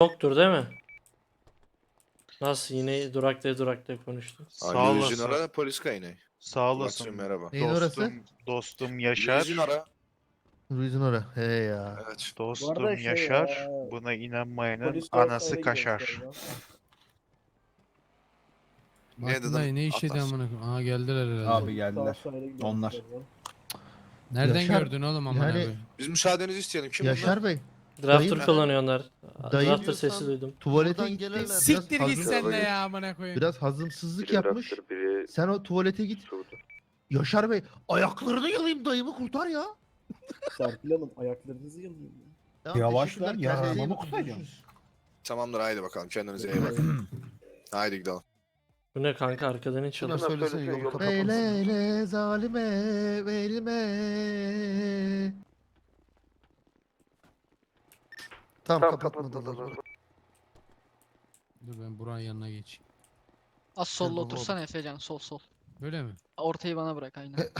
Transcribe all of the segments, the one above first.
Yoktur değil mi? Nasıl yine duraklaya duraklaya konuştu. Sağ olasın. Ara polis kaynay. Sağ Muratçım olasın. merhaba. Neyin orası? Dostum, dostum Yaşar. Yüzün ara. Ruiz'in ora. He ya. Evet. Dostum arada şey Yaşar. ya, Buna inanmayanın Polis anası kaşar. Ne dayı ne iş yedi Atlas. amına koyayım. Aha geldiler herhalde. Abi geldiler. Onlar. Nereden Yaşar- gördün oğlum amına yani- koyayım? Biz müsaadenizi isteyelim. Kim bunlar? Yaşar Bey. Drafter Dayı- kullanıyorlar. Dayı Drafter diyorsan- sesi duydum. Tuvalete Buradan gitti. gelirler. Siktir git hazım- sen de ya amına koyayım. Biraz hazımsızlık yapmış. Sen o tuvalete git. Yaşar Bey ayaklarını yalayım dayımı kurtar ya. Serpil Hanım ayaklarınızı yalayın. ya. Tamam, Yavaş teşekkürler. lan, Kendinize iyi bakın, görüşürüz. Tamamdır haydi bakalım. Kendinize iyi bakın. haydi gidelim. Bu ne kanka arkadan hiç Şuna çalıyor. söylesene yolu Eyle kapatmasın. eyle zalime velime. Tamam kapatmadılar. Dur ben Burak'ın yanına geçeyim. Az solda baba. otursana Efecan sol sol. Böyle mi? Ortayı bana bırak aynen.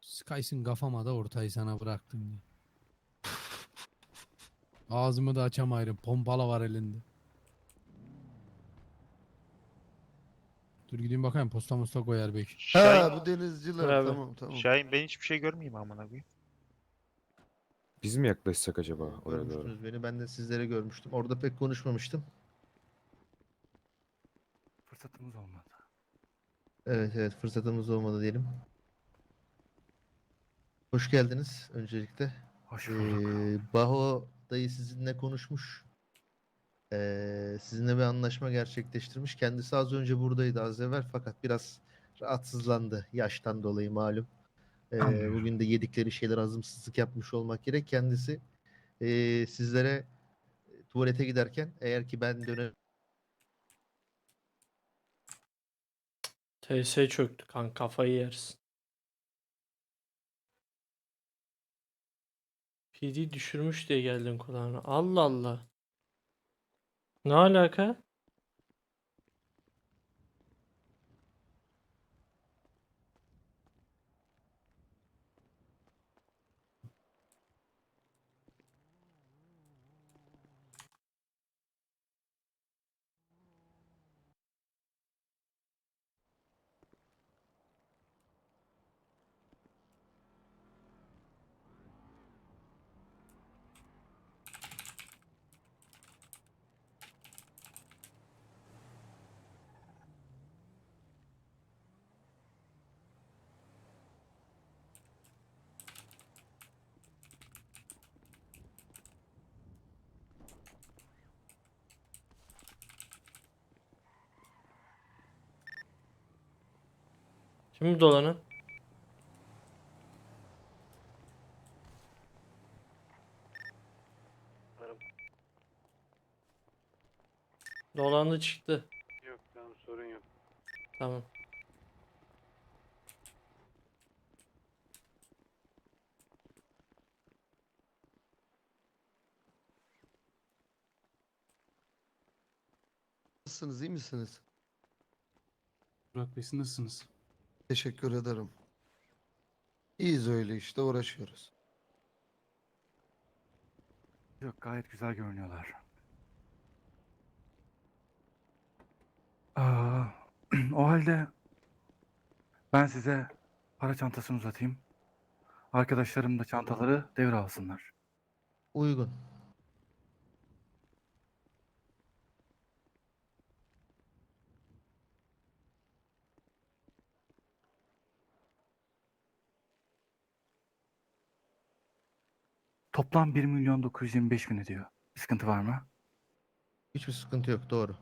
Skys'ın kafama da ortayı sana bıraktım diye. Ağzımı da açamayırım. Pompala var elinde. Dur gideyim bakayım posta mosta koyar belki. Şahin, Ha bu denizciler Bravo. tamam tamam. Şahin ben hiçbir şey görmeyeyim amına koyayım. Biz mi yaklaşsak acaba oraya doğru? Görmüştünüz beni ben de sizleri görmüştüm. Orada pek konuşmamıştım. Fırsatımız olmadı. Evet evet fırsatımız olmadı diyelim. Hoş geldiniz öncelikle. Hoş Ee, Baho dayı sizinle konuşmuş. Ee, sizinle bir anlaşma gerçekleştirmiş. Kendisi az önce buradaydı az evvel fakat biraz rahatsızlandı yaştan dolayı malum. Ee, Anlıyorum. bugün de yedikleri şeyler hazımsızlık yapmış olmak gerek. Kendisi ee, sizlere tuvalete giderken eğer ki ben dönem TS çöktü kanka kafayı yersin. PD düşürmüş diye geldin kulağına. Allah Allah. Ne alaka? Kim bu dolanan? Dolandı çıktı. Yok tamam sorun yok. Tamam. nasılsınız iyi misiniz? Burak Bey siz nasılsınız? Teşekkür ederim. İyiyiz öyle işte uğraşıyoruz. Yok gayet güzel görünüyorlar. Aa, o halde ben size para çantasını uzatayım. Arkadaşlarım da çantaları devralsınlar. Uygun. Toplam 1 milyon 925 bin ediyor. Bir sıkıntı var mı? Hiçbir sıkıntı yok doğru.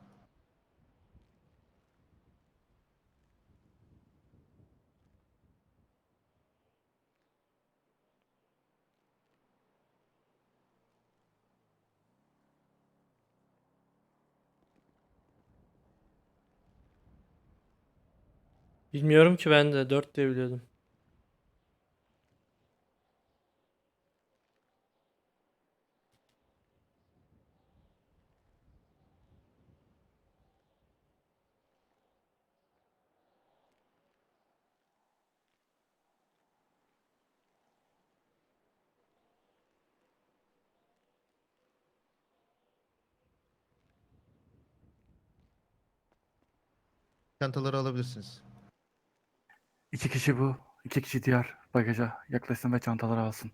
Bilmiyorum ki ben de 4 diye biliyordum. Çantaları alabilirsiniz. İki kişi bu, iki kişi diğer bagaja yaklaşsın ve çantaları alsın.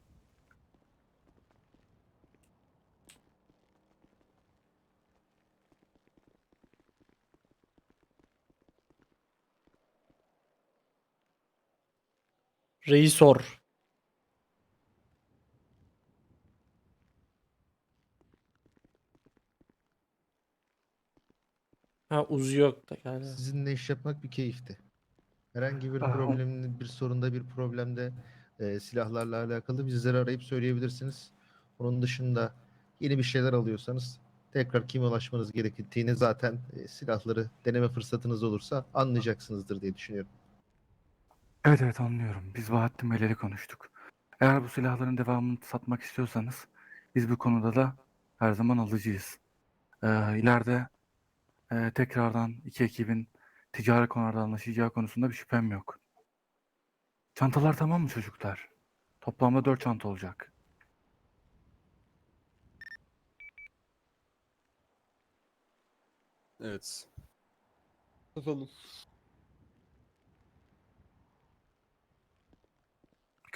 Reisor. Ha uzu yok da galiba. Sizinle iş yapmak bir keyifti. Herhangi bir Aha. problemin, bir sorunda, bir problemde e, silahlarla alakalı bizleri arayıp söyleyebilirsiniz. Onun dışında yeni bir şeyler alıyorsanız tekrar kime ulaşmanız gerektiğini zaten e, silahları deneme fırsatınız olursa anlayacaksınızdır diye düşünüyorum. Evet evet anlıyorum. Biz Bahattin Bey'le konuştuk. Eğer bu silahların devamını satmak istiyorsanız biz bu konuda da her zaman alıcıyız. Ee, ileride e, tekrardan iki ekibin ticari konularda anlaşacağı konusunda bir şüphem yok. Çantalar tamam mı çocuklar? Toplamda dört çanta olacak. Evet. Satalım.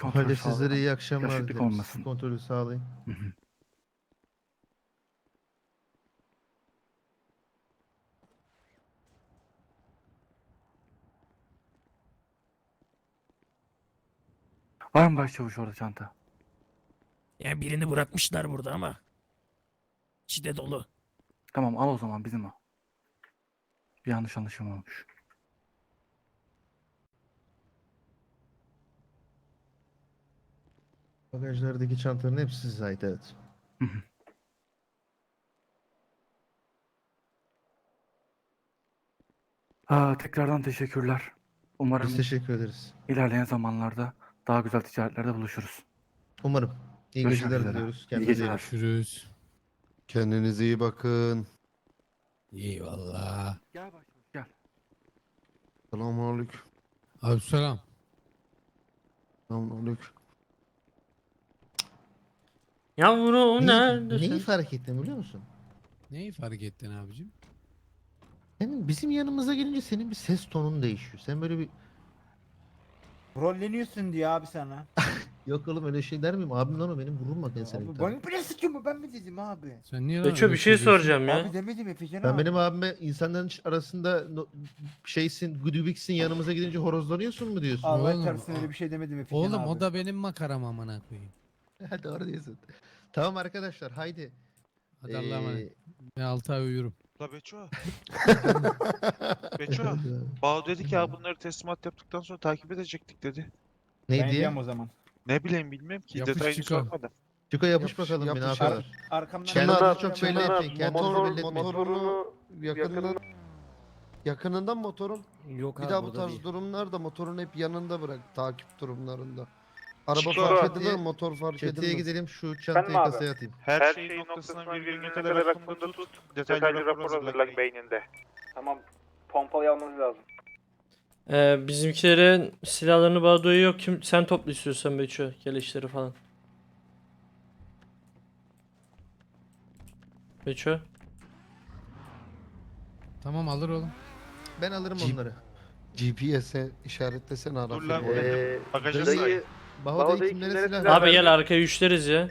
Kontrol Hadi sağlayalım. sizlere iyi akşamlar dileriz. olmasın. Kontrolü sağlayın. Hı hı. Var mı başçavuş orada çanta? Ya birini bırakmışlar burada ama. İçi de dolu. Tamam al o zaman bizim o. Bir yanlış anlaşılma olmuş. Bagajlardaki çantaların hepsi size ait evet. Hı hı. Aa, tekrardan teşekkürler. Umarım Biz teşekkür ederiz. ilerleyen zamanlarda daha güzel ticaretlerde buluşuruz. Umarım. İyi Görüşmek geceler üzere. diliyoruz. İyi Kendinize iyi geceler. bakın. Görüşürüz. Kendinize iyi bakın. Eyvallah. Gel başçavuş gel. Selamünaleyküm. Abi selam. Selamünaleyküm. Yavru Neyi, neredesin? neyi fark ettim biliyor musun? Neyi fark ettin abicim? Senin bizim yanımıza gelince senin bir ses tonun değişiyor. Sen böyle bir Rolleniyorsun diyor abi sana. yok oğlum öyle şey der miyim? Abim lan o benim vururum bak ben seni. bir tane. bile sıkıyor mu ben mi dedim abi? Sen niye lan Beço bir şey soracağım ya. demedim Efecan Sen benim abime insanların arasında no- şeysin, güdübiksin yanımıza gidince horozlanıyorsun mu diyorsun? Allah Oğlum, çarpsın öyle bir şey demedim Oğlum o da benim makaram amına koyayım. Ha, Doğru diyorsun. Tamam arkadaşlar haydi. Hadi Allah'a emanet. Ee, Ben 6 ay uyurum. La Beço. Beço. Bağ dedi ki ya bunları teslimat yaptıktan sonra takip edecektik dedi. ne diye? o zaman. Ne bileyim bilmem ki Yapış detayını çıkar. sormadım. Çıko yapış, Yapış, bakalım bir ne yapış, yapıyorlar. Arkamdan Kendinizi çok belli etmeyin. Kendinizi Motor, belli etmeyin. motorunu yakınından yakınından motorun. Yok Bir daha bu tarz durumlarda motorun hep yanında bırak takip durumlarında. Araba Çıkar. fark edilir, motor fark Çatıya edilir. gidelim şu çantayı kasaya atayım. Her, şeyin noktasından virgülüne kadar aklında tut. Detaylı rapor hazırla beyninde. Tamam. Pompalıyı almanız lazım. Ee, bizimkilerin silahlarını Bado'ya yok. Kim, sen topla istiyorsan Beço. Geleşleri falan. Beço. Tamam alır oğlum. Ben alırım Jeep. onları. GPS'e işaretlesene Dur lan Ee, oraya. Bagaja dayı- say. Baho dayı kimlere silah Abi gel arkaya üçleriz ya.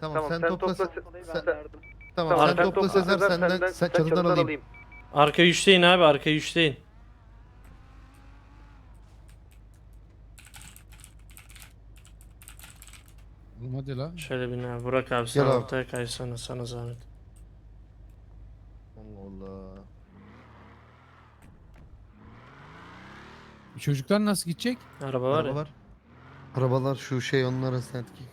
Tamam, sen, topla. sen, tamam, sen topla Sezer senden sen çatıdan alayım. Arka üçleyin abi arka üçleyin. Oğlum hadi la. Şöyle bir ne Burak abi sen Gel abi. ortaya kaysana sana zahmet. Allah Allah. Çocuklar nasıl gidecek? Araba var ya. Arabalar şu şey onlara setking.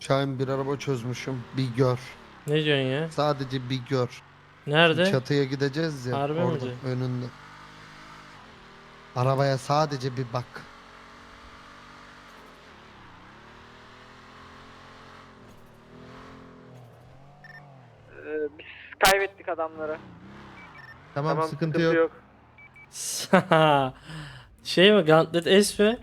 Şahin bir araba çözmüşüm. Bir gör. Ne diyorsun ya? Sadece bir gör. Nerede? Çatıya gideceğiz ya. Harbi mi orada diyor? önünde. Arabaya sadece bir bak. biz kaybettik adamları. Tamam, sıkıntı, yok. şey mi Gauntlet S mi?